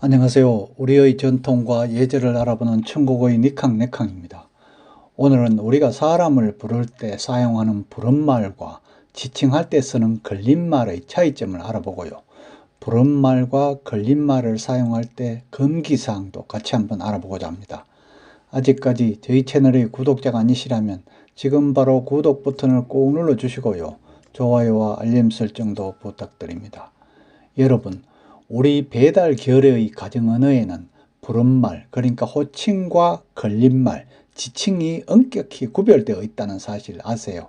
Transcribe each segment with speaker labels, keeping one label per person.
Speaker 1: 안녕하세요. 우리의 전통과 예절을 알아보는 천국의 니캉네캉입니다. 오늘은 우리가 사람을 부를 때 사용하는 부름말과 지칭할 때 쓰는 걸림말의 차이점을 알아보고요. 부름말과 걸림말을 사용할 때 금기사항도 같이 한번 알아보고자 합니다. 아직까지 저희 채널의 구독자가 아니시라면 지금 바로 구독 버튼을 꼭 눌러주시고요. 좋아요와 알림 설정도 부탁드립니다. 여러분, 우리 배달 결의 가정 언어에는 부름말, 그러니까 호칭과 걸림말, 지칭이 엄격히 구별되어 있다는 사실 아세요?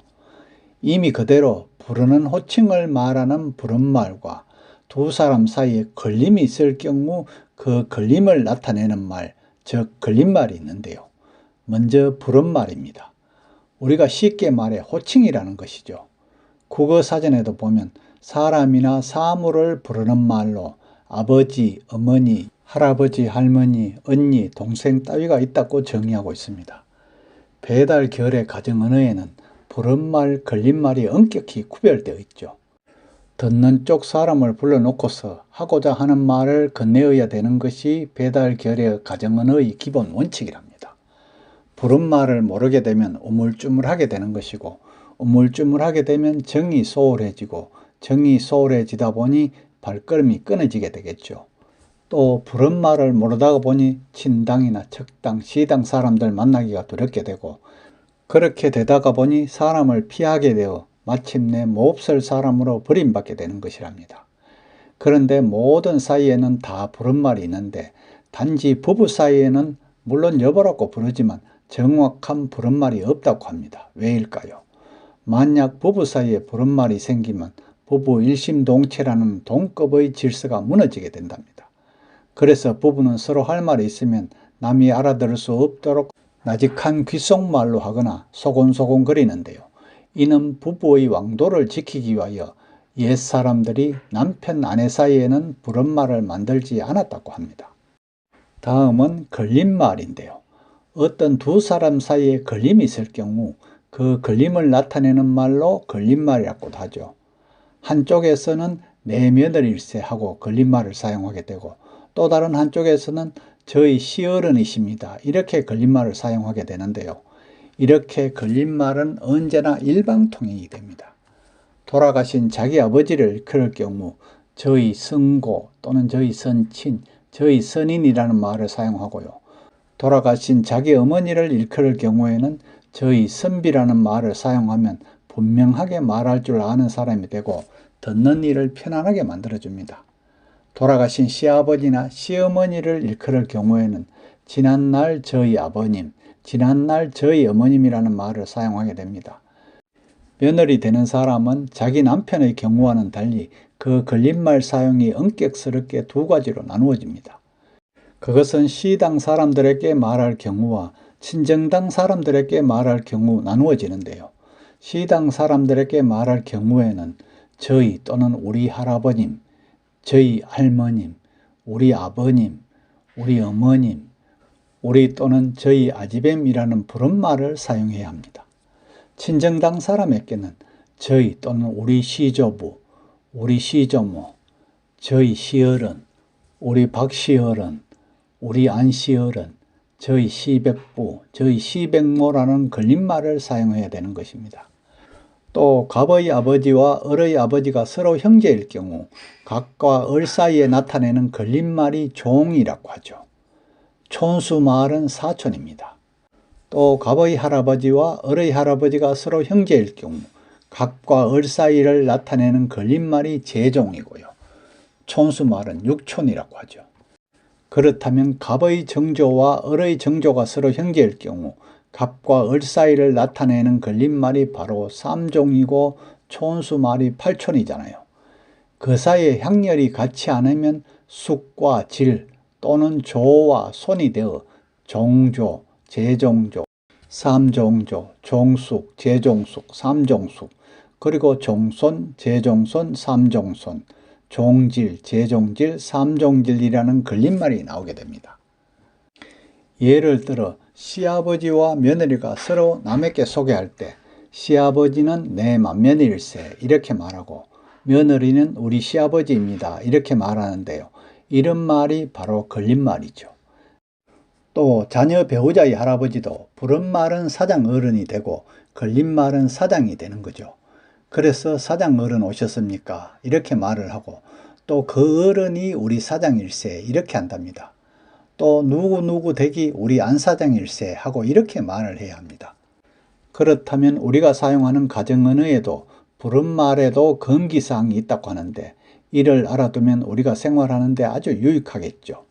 Speaker 1: 이미 그대로 부르는 호칭을 말하는 부름말과 두 사람 사이에 걸림이 있을 경우 그 걸림을 나타내는 말, 즉 걸림말이 있는데요. 먼저 부름말입니다. 우리가 쉽게 말해 호칭이라는 것이죠. 국어 사전에도 보면 사람이나 사물을 부르는 말로 아버지, 어머니, 할아버지, 할머니, 언니, 동생 따위가 있다고 정의하고 있습니다. 배달 결의 가정 언어에는 부른말, 걸림말이 엄격히 구별되어 있죠. 듣는 쪽 사람을 불러놓고서 하고자 하는 말을 건네어야 되는 것이 배달 결의 가정 언어의 기본 원칙이랍니다. 부른 말을 모르게 되면 우물쭈물하게 되는 것이고 우물쭈물하게 되면 정이 소홀해지고 정이 소홀해지다 보니 발걸음이 끊어지게 되겠죠. 또 부른 말을 모르다가 보니 친당이나 척당, 시당 사람들 만나기가 두렵게 되고 그렇게 되다가 보니 사람을 피하게 되어 마침내 몹쓸 사람으로 버림받게 되는 것이랍니다. 그런데 모든 사이에는 다 부른말이 있는데 단지 부부 사이에는 물론 여보라고 부르지만 정확한 부른말이 없다고 합니다. 왜일까요? 만약 부부 사이에 부른말이 생기면 부부 일심동체라는 동급의 질서가 무너지게 된답니다. 그래서 부부는 서로 할 말이 있으면 남이 알아들을 수 없도록 나직한 귓속말로 하거나 소곤소곤 거리는데요. 이는 부부의 왕도를 지키기 위하여 옛 사람들이 남편 아내 사이에는 부른말을 만들지 않았다고 합니다. 다음은 걸림말인데요. 어떤 두 사람 사이에 걸림이 있을 경우 그 걸림을 나타내는 말로 걸림말이라고도 하죠. 한쪽에서는 내 며느리일세 하고 걸림말을 사용하게 되고 또 다른 한쪽에서는 저희 시어른이십니다. 이렇게 걸림말을 사용하게 되는데요. 이렇게 걸림말은 언제나 일방통행이 됩니다. 돌아가신 자기 아버지를 일컬을 경우 저희 성고 또는 저희 선친, 저희 선인이라는 말을 사용하고요. 돌아가신 자기 어머니를 일컬을 경우에는 저희 선비라는 말을 사용하면 분명하게 말할 줄 아는 사람이 되고 듣는 일을 편안하게 만들어줍니다. 돌아가신 시아버지나 시어머니를 일컬을 경우에는 지난날 저희 아버님, 지난날 저희 어머님이라는 말을 사용하게 됩니다. 며느리 되는 사람은 자기 남편의 경우와는 달리 그 걸림말 사용이 엄격스럽게 두 가지로 나누어집니다. 그것은 시당 사람들에게 말할 경우와 친정당 사람들에게 말할 경우 나누어지는데요. 시당 사람들에게 말할 경우에는 저희 또는 우리 할아버님, 저희 할머님, 우리 아버님, 우리 어머님, 우리 또는 저희 아지뱀이라는 부른말을 사용해야 합니다. 친정당 사람에게는 저희 또는 우리 시조부, 우리 시조모, 저희 시어른, 우리 박시어른, 우리 안시어른, 저희 시백부, 저희 시백모라는 걸림말을 사용해야 되는 것입니다. 또 갑의 아버지와 을의 아버지가 서로 형제일 경우 각과 을 사이에 나타내는 걸림말이 종이라고 하죠. 촌수 마을은 사촌입니다. 또 갑의 할아버지와 을의 할아버지가 서로 형제일 경우 각과 을 사이를 나타내는 걸림말이 제종이고요. 촌수 마을은 육촌이라고 하죠. 그렇다면 갑의 정조와 을의 정조가 서로 형제일 경우 갑과 을 사이를 나타내는 걸림말이 바로 삼종이고 촌수 말이 팔촌이잖아요. 그 사이에 향렬이 같지 않으면 숙과 질 또는 조와 손이 되어 종조, 제종조, 삼종조, 종숙, 제종숙, 삼종숙, 그리고 종손, 제종손, 삼종손, 종질, 제종질, 삼종질이라는 걸림말이 나오게 됩니다. 예를 들어 시아버지와 며느리가 서로 남에게 소개할 때 시아버지는 내 맏며느리일세 이렇게 말하고 며느리는 우리 시아버지입니다 이렇게 말하는데요. 이런 말이 바로 걸린말이죠. 또 자녀 배우자의 할아버지도 부른 말은 사장 어른이 되고 걸린 말은 사장이 되는 거죠. 그래서 사장 어른 오셨습니까? 이렇게 말을 하고 또 그 어른이 우리 사장일세 이렇게 한답니다. 또 누구누구 댁이 우리 안 사장일세 하고 이렇게 말을 해야 합니다. 그렇다면 우리가 사용하는 가정언어에도 부른 말에도 금기사항이 있다고 하는데 이를 알아두면 우리가 생활하는데 아주 유익하겠죠.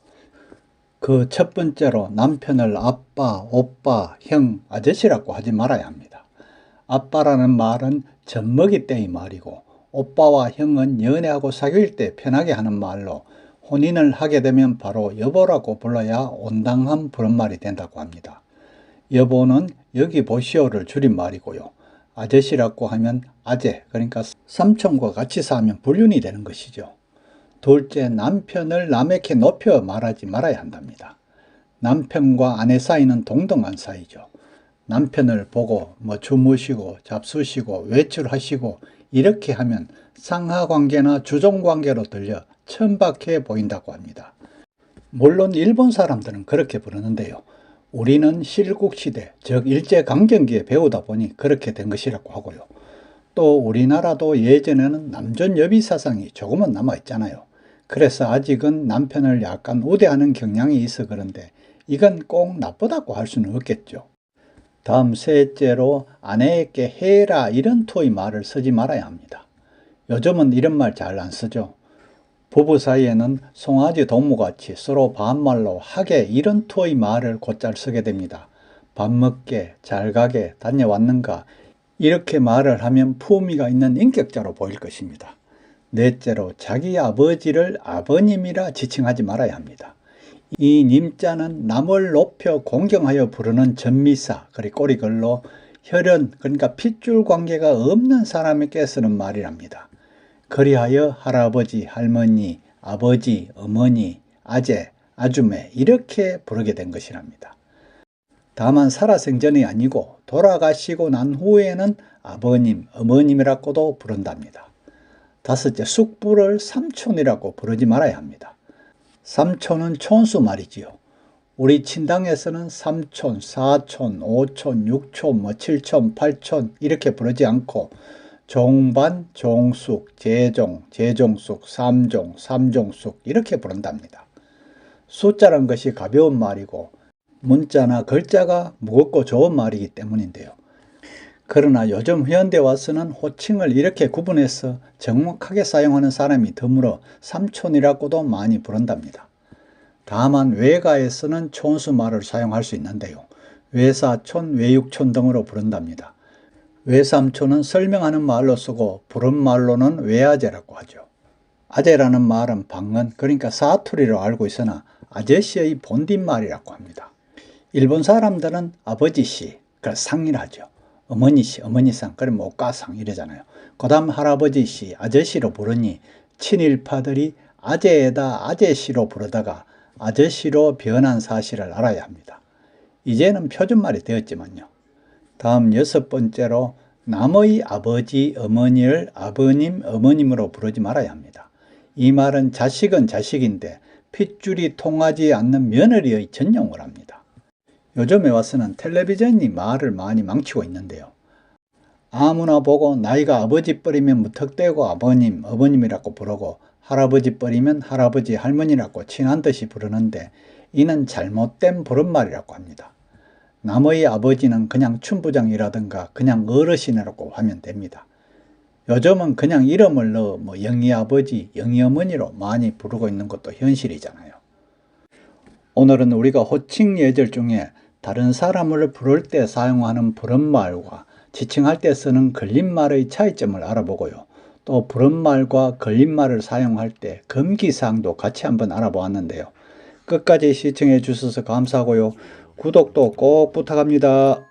Speaker 1: 그 첫 번째로 남편을 아빠, 오빠, 형, 아저씨라고 하지 말아야 합니다. 아빠라는 말은 젖먹이 때의 말이고 오빠와 형은 연애하고 사귈 때 편하게 하는 말로 혼인을 하게 되면 바로 여보라고 불러야 온당한 부른말이 된다고 합니다. 여보는 여기 보시오를 줄인 말이고요. 아저씨라고 하면 아재, 그러니까 삼촌과 같이 사면 불륜이 되는 것이죠. 둘째, 남편을 남에게 높여 말하지 말아야 한답니다. 남편과 아내 사이는 동등한 사이죠. 남편을 보고 뭐 주무시고 잡수시고 외출하시고 이렇게 하면 상하관계나 주종관계로 들려 천박해 보인다고 합니다. 물론 일본 사람들은 그렇게 부르는데요. 우리는 실국 시대, 즉 일제 강점기에 배우다 보니 그렇게 된 것이라고 하고요. 또 우리나라도 예전에는 남존 여비 사상이 조금은 남아 있잖아요. 그래서 아직은 남편을 약간 우대하는 경향이 있어 그런데 이건 꼭 나쁘다고 할 수는 없겠죠. 다음 셋째로 아내에게 해라 이런 토의 말을 쓰지 말아야 합니다. 요즘은 이런 말 잘 안 쓰죠. 부부 사이에는 송아지 동무같이 서로 반말로 하게 이런 토의 말을 곧잘 쓰게 됩니다. 밥 먹게, 잘 가게, 다녀왔는가 이렇게 말을 하면 품위가 있는 인격자로 보일 것입니다. 넷째로 자기 아버지를 아버님이라 지칭하지 말아야 합니다. 이 님자는 남을 높여 공경하여 부르는 전미사, 그리 꼬리글로 혈연, 그러니까 핏줄 관계가 없는 사람에게 쓰는 말이랍니다. 그리하여 할아버지, 할머니, 아버지, 어머니, 아재, 아주매 이렇게 부르게 된 것이랍니다. 다만 살아생전이 아니고 돌아가시고 난 후에는 아버님, 어머님이라고도 부른답니다. 다섯째, 숙부를 삼촌이라고 부르지 말아야 합니다. 삼촌은 촌수 말이지요. 우리 친당에서는 삼촌, 사촌, 오촌, 육촌, 뭐 칠촌, 팔촌 이렇게 부르지 않고 종반, 종숙, 제종, 제종숙, 삼종, 삼종숙 이렇게 부른답니다. 숫자란 것이 가벼운 말이고 문자나 글자가 무겁고 좋은 말이기 때문인데요. 그러나 요즘 현대 와서는 호칭을 이렇게 구분해서 정확하게 사용하는 사람이 드물어 삼촌이라고도 많이 부른답니다. 다만 외가에서는 촌수 말을 사용할 수 있는데요. 외사촌, 외육촌 등으로 부른답니다. 외삼촌은 설명하는 말로 쓰고 부른 말로는 외아재라고 하죠. 아재라는 말은 방언, 그러니까 사투리로 알고 있으나 아저씨의 본딘말이라고 합니다. 일본 사람들은 아버지씨, 그 상이라 하죠. 어머니씨, 어머니상, 그러면 오가상 이러잖아요. 그 다음 할아버지씨, 아저씨로 부르니 친일파들이 아재에다 아재씨로 부르다가 아저씨로 변한 사실을 알아야 합니다. 이제는 표준말이 되었지만요. 다음 여섯 번째로 남의 아버지, 어머니를 아버님, 어머님으로 부르지 말아야 합니다. 이 말은 자식은 자식인데 핏줄이 통하지 않는 며느리의 전용을 합니다. 요즘에 와서는 텔레비전이 말을 많이 망치고 있는데요. 아무나 보고 나이가 아버지 뻘이면 무턱대고 아버님, 어머님이라고 부르고 할아버지 뻘이면 할아버지, 할머니라고 친한 듯이 부르는데 이는 잘못된 부른말이라고 합니다. 남의 아버지는 그냥 춘부장이라든가 그냥 어르신이라고 하면 됩니다. 요즘은 그냥 이름을 넣어 뭐 영희 아버지, 영희 어머니로 많이 부르고 있는 것도 현실이잖아요. 오늘은 우리가 호칭 예절 중에 다른 사람을 부를 때 사용하는 부른말과 지칭할 때 쓰는 걸림말의 차이점을 알아보고요. 또 부른말과 걸림말을 사용할 때 금기사항도 같이 한번 알아보았는데요. 끝까지 시청해 주셔서 감사하고요. 구독도 꼭 부탁합니다.